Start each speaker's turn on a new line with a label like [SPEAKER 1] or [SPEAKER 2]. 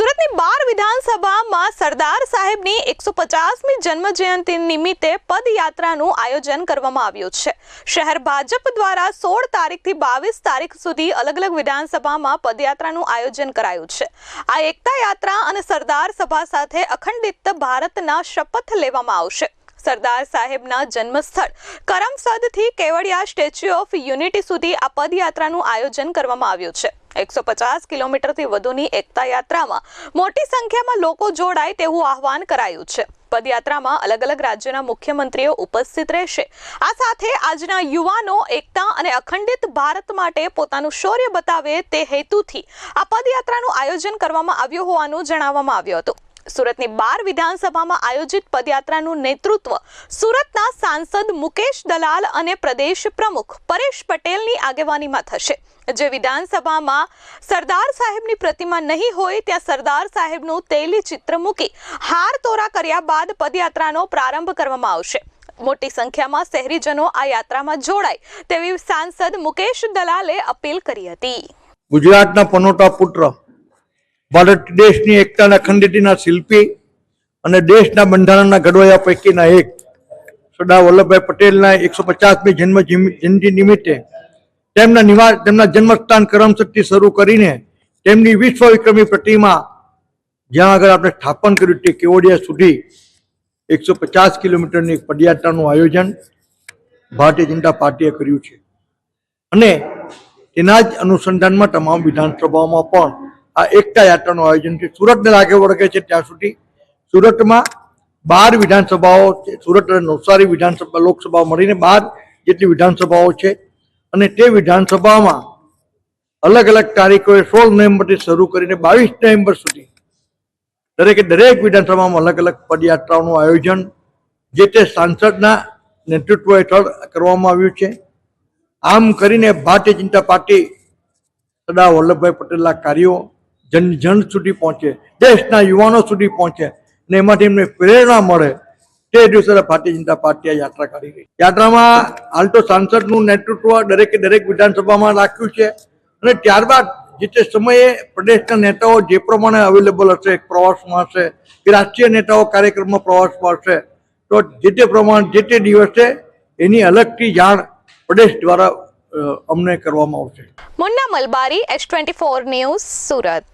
[SPEAKER 1] સુરતની બાર વિધાનસભામાં સરદાર સાહેબની એકસો પચાસમી જન્મજયંતિ નિમિત્તે પદયાત્રાનું આયોજન કરવામાં આવ્યું છે. શહેર ભાજપ દ્વારા સોળ તારીખથી બાવીસ તારીખ સુધી અલગ અલગ વિધાનસભામાં પદયાત્રાનું આયોજન કરાયું છે. આ એકતા યાત્રા અને સરદાર સભા સાથે અખંડિત ભારતના શપથ લેવામાં આવશે. સરદાર સાહેબના જન્મસ્થળ કરમસદથી કેવડિયા સ્ટેચ્યુ ઓફ યુનિટી સુધી આ પદયાત્રાનું આયોજન કરવામાં આવ્યું છે. એકસો પચાસ કિલોમીટરથી વધુની એકતા યાત્રામાં મોટી સંખ્યામાં લોકો જોડાય તેવું આહવાન કરાયું છે. પદયાત્રામાં અલગ અલગ રાજ્યોના મુખ્યમંત્રીઓ ઉપસ્થિત રહેશે. આ સાથે આજના યુવાનો એકતા અને અખંડિત ભારત માટે પોતાનું શૌર્ય બતાવે તે હેતુથી આ પદયાત્રાનું આયોજન કરવામાં આવ્યું હોવાનું જણાવવામાં આવ્યું હતું. સુરતની બાર વિધાનસભામાં આયોજિત પદયાત્રાનું નેતૃત્વ સુરતના સાંસદ મુકેશ દલાલ અને પ્રદેશ પ્રમુખ પરેશ પટેલની આગેવાનીમાં થશે. જે વિધાનસભામાં સરદાર સાહેબની પ્રતિમા નહીં હોય, ત્યાં સરદાર સાહેબનું તેલી ચિત્ર મૂકી હાર તોરા કર્યા બાદ પદયાત્રાનો પ્રારંભ કરવામાં આવશે. મોટી સંખ્યામાં શહેરીજનો આ યાત્રામાં જોડાય તેવી સાંસદ મુકેશ દલાલે અપીલ કરી હતી.
[SPEAKER 2] ગુજરાતના પનોટા પુત્ર ભારત દેશની એકતાના અખંડિતના શિલ્પી અને દેશના બંધારણના ઘડવૈયા પૈકીના એક, સરદાર વલ્લભભાઈ પટેલના એકસો પચાસમી જન્મ જયંતિ નિમિત્તે તેમના નિવાસ, તેમના જન્મસ્થાન કરમશક્તિ શરૂ કરીને તેમની વિશ્વ વિક્રમી પ્રતિમા, જ્યાં આગળ આપણે સ્થાપન કર્યું તે કેવડિયા સુધી એકસો પચાસ કિલોમીટરની પદયાત્રાનું આયોજન ભારતીય જનતા પાર્ટીએ કર્યું છે. અને તેના જ અનુસંધાનમાં તમામ વિધાનસભાઓમાં પણ આ એકતા યાત્રાનું આયોજન છે. સુરતને લાગે વળગે છે ત્યાં સુધી. સુરતમાં બાર વિધાનસભાઓ છે. સુરત અને નવસારી વિધાનસભા, લોકસભા મળીને બાર જેટલી વિધાનસભાઓ છે. અને તે વિધાનસભામાં અલગ અલગ તારીખોએ સોળ નવેમ્બરથી શરૂ કરીને બાવીસ નવેમ્બર સુધી દરેકે દરેક વિધાનસભામાં અલગ અલગ પદયાત્રાઓનું આયોજન જે તે સાંસદના નેતૃત્વ હેઠળ કરવામાં આવ્યું છે. આમ કરીને ભારતીય જનતા પાર્ટી સરદાર વલ્લભભાઈ પટેલના કાર્યો જન જન સુધી પહોંચે, દેશના યુવાનો સુધી પહોંચે અને એમાંથી એમને પ્રેરણા મળે. તે દિવસે ભારતીય જનતા પાર્ટી યાત્રા કાઢી ગઈ યાત્રામાં હાલ તો સાંસદનું નેતૃત્વ દરેકે દરેક વિધાનસભામાં રાખ્યું છે અને ત્યારબાદ જે તે સમયે પ્રદેશના નેતાઓ જે પ્રમાણે અવેલેબલ હશે પ્રવાસમાં હશે, કે રાષ્ટ્રીય નેતાઓ કાર્યક્રમમાં પ્રવાસમાં હશે, તો જે તે પ્રમાણે જે તે દિવસે એની અલગથી જાણ પ્રદેશ દ્વારા અમને કરવામાં આવશે.
[SPEAKER 1] Munna Malabari S twenty four news Surat